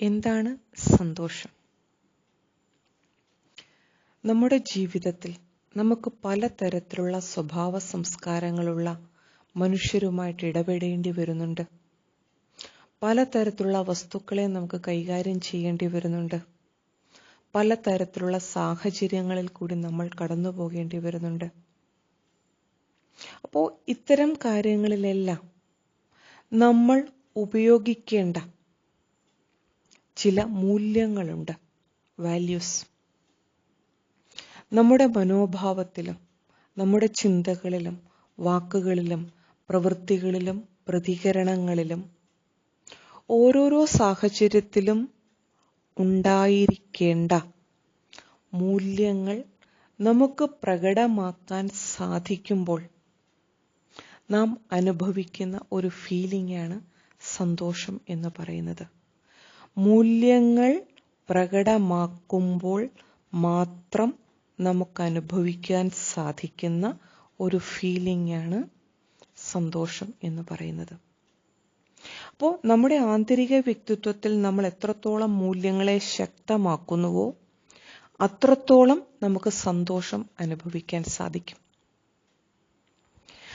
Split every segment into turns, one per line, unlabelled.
എന്താണ് സന്തോഷം? നമ്മുടെ ജീവിതത്തിൽ നമുക്ക് പലതരത്തിലുള്ള സ്വഭാവ സംസ്കാരങ്ങളുള്ള മനുഷ്യരുമായിട്ട് ഇടപെടേണ്ടി വരുന്നുണ്ട്. പലതരത്തിലുള്ള വസ്തുക്കളെ നമുക്ക് കൈകാര്യം ചെയ്യേണ്ടി വരുന്നുണ്ട്. പലതരത്തിലുള്ള സാഹചര്യങ്ങളിൽ കൂടി നമ്മൾ കടന്നു പോകേണ്ടി വരുന്നുണ്ട്. അപ്പോൾ ഇത്തരം കാര്യങ്ങളിലെല്ലാം നമ്മൾ ഉപയോഗിക്കേണ്ട ചില മൂല്യങ്ങളുണ്ട്. വാല്യൂസ് നമ്മുടെ മനോഭാവത്തിലും നമ്മുടെ ചിന്തകളിലും വാക്കുകളിലും പ്രവൃത്തികളിലും പ്രതികരണങ്ങളിലും ഓരോരോ സാഹചര്യത്തിലും ഉണ്ടായിരിക്കേണ്ട മൂല്യങ്ങൾ നമുക്ക് പ്രകടമാക്കാൻ സാധിക്കുമ്പോൾ നാം അനുഭവിക്കുന്ന ഒരു ഫീലിംഗാണ് സന്തോഷം എന്ന് പറയുന്നത്. മൂല്യങ്ങൾ പ്രകടമാക്കുമ്പോൾ മാത്രം നമുക്ക് അനുഭവിക്കാൻ സാധിക്കുന്ന ഒരു ഫീലിംഗ് ആണ് സന്തോഷം എന്ന് പറയുന്നത്. അപ്പോൾ നമ്മുടെ ആന്തരിക വ്യക്തിത്വത്തിൽ നമ്മൾ എത്രത്തോളം മൂല്യങ്ങളെ ശക്തമാക്കുന്നുവോ അത്രത്തോളം നമുക്ക് സന്തോഷം അനുഭവിക്കാൻ സാധിക്കും.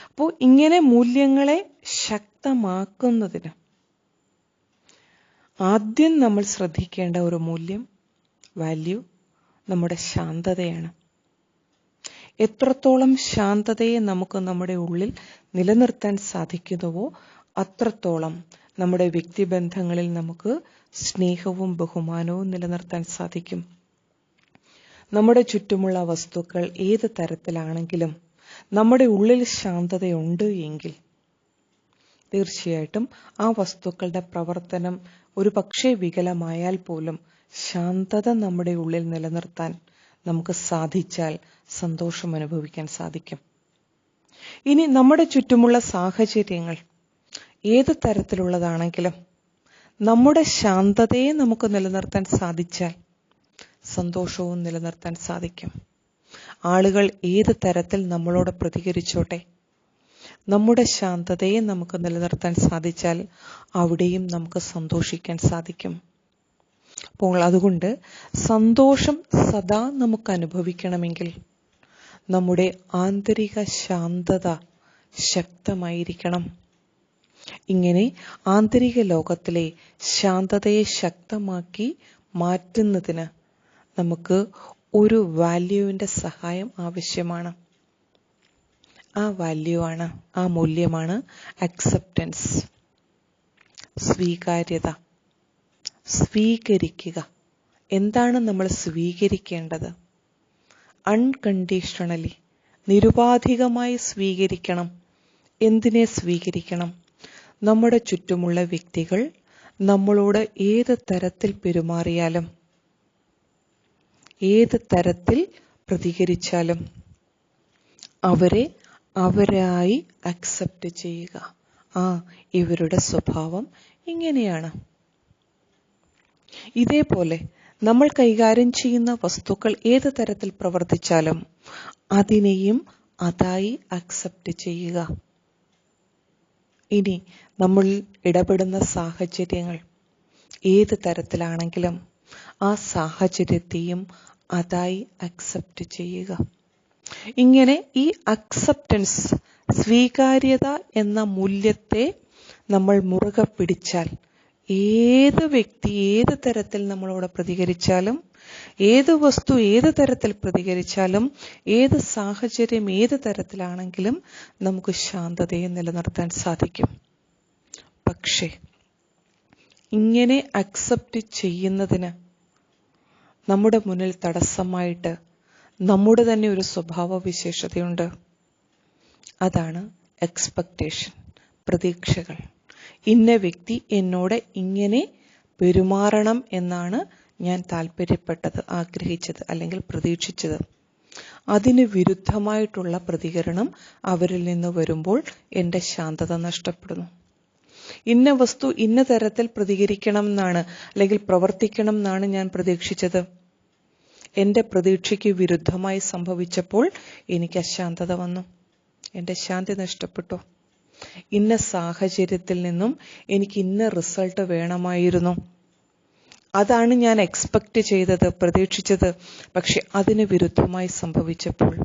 അപ്പോൾ ഇങ്ങനെ മൂല്യങ്ങളെ ശക്തമാക്കുന്നതിന് ആദ്യം നമ്മൾ ശ്രദ്ധിക്കേണ്ട ഒരു മൂല്യം വാല്യൂ നമ്മുടെ ശാന്തതയാണ്. എത്രത്തോളം ശാന്തതയെ നമുക്ക് നമ്മുടെ ഉള്ളിൽ നിലനിർത്താൻ സാധിക്കുന്നുവോ അത്രത്തോളം നമ്മുടെ വ്യക്തിബന്ധങ്ങളിൽ നമുക്ക് സ്നേഹവും ബഹുമാനവും നിലനിർത്താൻ സാധിക്കും. നമ്മുടെ ചുറ്റുമുള്ള വസ്തുക്കൾ ഏത് തരത്തിലാണെങ്കിലും നമ്മുടെ ഉള്ളിൽ ശാന്തതയുണ്ട് എങ്കിൽ തീർച്ചയായിട്ടും ആ വസ്തുക്കളുടെ പ്രവർത്തനം ഒരു പക്ഷേ വികലമായാൽ പോലും ശാന്തത നമ്മുടെ ഉള്ളിൽ നിലനിർത്താൻ നമുക്ക് സാധിച്ചാൽ സന്തോഷം അനുഭവിക്കാൻ സാധിക്കും. ഇനി നമ്മുടെ ചുറ്റുമുള്ള സാഹചര്യങ്ങൾ ഏത് തരത്തിലുള്ളതാണെങ്കിലും നമ്മുടെ ശാന്തതയെ നമുക്ക് നിലനിർത്താൻ സാധിച്ചാൽ സന്തോഷവും നിലനിർത്താൻ സാധിക്കും. ആളുകൾ ഏത് തരത്തിൽ നമ്മളോട് പ്രതികരിച്ചോട്ടെ? നമ്മുടെ ശാന്തതയെ നമുക്ക് നിലനിർത്താൻ സാധിച്ചാൽ അവിടെയും നമുക്ക് സന്തോഷിക്കാൻ സാധിക്കും. അപ്പോൾ അതുകൊണ്ട് സന്തോഷം സദാ നമുക്ക് അനുഭവിക്കണമെങ്കിൽ നമ്മുടെ ആന്തരിക ശാന്തത ശക്തമായിരിക്കണം. ഇങ്ങനെ ആന്തരിക ലോകത്തിലെ ശാന്തതയെ ശക്തമാക്കി മാറ്റുന്നതിന് നമുക്ക് ഒരു വാല്യൂവിന്റെ സഹായം ആവശ്യമാണ്. ആ വാല്യൂ ആണ് ആ മൂല്യമാണ് അക്സെപ്റ്റൻസ് സ്വീകാര്യത. സ്വീകരിക്കുക. എന്താണ് നമ്മൾ സ്വീകരിക്കേണ്ടത്? അൺകണ്ടീഷണലി നിരുപാധികമായി സ്വീകരിക്കണം. എന്തിനെ സ്വീകരിക്കണം? നമ്മുടെ ചുറ്റുമുള്ള വ്യക്തികൾ നമ്മളോട് ഏത് തരത്തിൽ പെരുമാറിയാലും ഏത് തരത്തിൽ പ്രതികരിച്ചാലും അവരെ അവരായി അക്സെപ്റ്റ് ചെയ്യുക. ആ ഇവരുടെ സ്വഭാവം ഇങ്ങനെയാണ്. ഇതേപോലെ നമ്മൾ കൈകാര്യം ചെയ്യുന്ന വസ്തുക്കൾ ഏത് തരത്തിൽ പ്രവർത്തിച്ചാലും അതിനെയും അതായി അക്സെപ്റ്റ് ചെയ്യുക. ഇനി നമ്മൾ ഇടപെടുന്ന സാഹചര്യങ്ങൾ ഏത് തരത്തിലാണെങ്കിലും ആ സാഹചര്യത്തെയും അതായി അക്സെപ്റ്റ് ചെയ്യുക. ഇങ്ങനെ ഈ അക്സെപ്റ്റൻസ് സ്വീകാര്യത എന്ന മൂല്യത്തെ നമ്മൾ മുറുകെ പിടിച്ചാൽ ഏത് വ്യക്തി ഏത് തരത്തിൽ നമ്മളോട് പ്രതികരിച്ചാലും ഏത് വസ്തു ഏത് തരത്തിൽ പ്രതികരിച്ചാലും ഏത് സാഹചര്യം ഏത് തരത്തിലാണെങ്കിലും നമുക്ക് ശാന്തതയെ നിലനിർത്താൻ സാധിക്കും. പക്ഷേ ഇങ്ങനെ അക്സെപ്റ്റ് ചെയ്യുന്നതിന് നമ്മുടെ മുന്നിൽ തടസ്സമായിട്ട് നമ്മുടെ തന്നെ ഒരു സ്വഭാവ വിശേഷതയുണ്ട്. അതാണ് എക്സ്പെക്റ്റേഷൻ പ്രതീക്ഷകൾ. ഇന്ന വ്യക്തി എന്നോട് ഇങ്ങനെ പെരുമാറണം എന്നാണ് ഞാൻ താല്പര്യപ്പെട്ടത് ആഗ്രഹിച്ചത് അല്ലെങ്കിൽ പ്രതീക്ഷിച്ചത്. അതിന് വിരുദ്ധമായിട്ടുള്ള പ്രതികരണം അവരിൽ നിന്ന് വരുമ്പോൾ എന്റെ ശാന്തത നഷ്ടപ്പെടുന്നു. ഇന്ന വസ്തു ഇന്ന തരത്തിൽ പ്രതികരിക്കണം എന്നാണ് അല്ലെങ്കിൽ പ്രവർത്തിക്കണം എന്നാണ് ഞാൻ പ്രതീക്ഷിച്ചത്. എന്റെ പ്രതീക്ഷയ്ക്ക് വിരുദ്ധമായി സംഭവിച്ചപ്പോൾ എനിക്ക് അശാന്തത വന്നു. എന്റെ ശാന്തി നഷ്ടപ്പെട്ടു? ഇന്ന സാഹചര്യത്തിൽ നിന്നും എനിക്ക് ഇന്ന റിസൾട്ട് വേണമായിരുന്നു. അതാണ് ഞാൻ എക്സ്പെക്റ്റ് ചെയ്തത് പ്രതീക്ഷിച്ചത്. പക്ഷെ അതിന് വിരുദ്ധമായി സംഭവിച്ചപ്പോൾ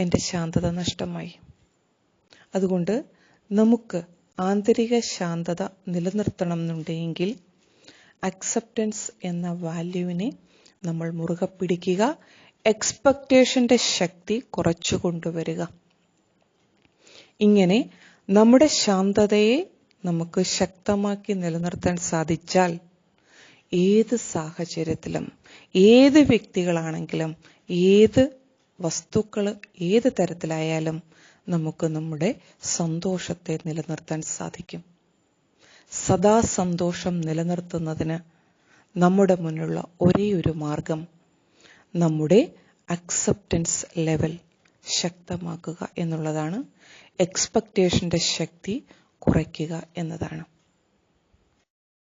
എന്റെ ശാന്തത നഷ്ടമായി. അതുകൊണ്ട് നമുക്ക് ആന്തരിക ശാന്തത നിലനിർത്തണം എന്നുണ്ടെങ്കിൽ അക്സെപ്റ്റൻസ് എന്ന വാല്യൂവിനെ നമ്മൾ മുറുകെ പിടിക്കുക. എക്സ്പെക്റ്റേഷന്റെ ശക്തി കുറച്ചു കൊണ്ടുവരിക. ഇങ്ങനെ നമ്മുടെ ശാന്തതയെ നമുക്ക് ശക്തമാക്കി നിലനിർത്താൻ സാധിച്ചാൽ ഏത് സാഹചര്യത്തിലും ഏത് വ്യക്തികളാണെങ്കിലും ഏത് വസ്തുക്കൾ ഏത് തരത്തിലായാലും നമുക്ക് നമ്മുടെ സന്തോഷത്തെ നിലനിർത്താൻ സാധിക്കും. സദാ സന്തോഷം നിലനിർത്തുന്നതിന് നമ്മുടെ മുന്നിലുള്ള ഒരേ ഒരു മാർഗം നമ്മുടെ അക്സെപ്റ്റൻസ് ലെവൽ ശക്തമാക്കുക എന്നുള്ളതാണ്. എക്സ്പെക്റ്റേഷന്റെ ശക്തി കുറയ്ക്കുക എന്നതാണ്.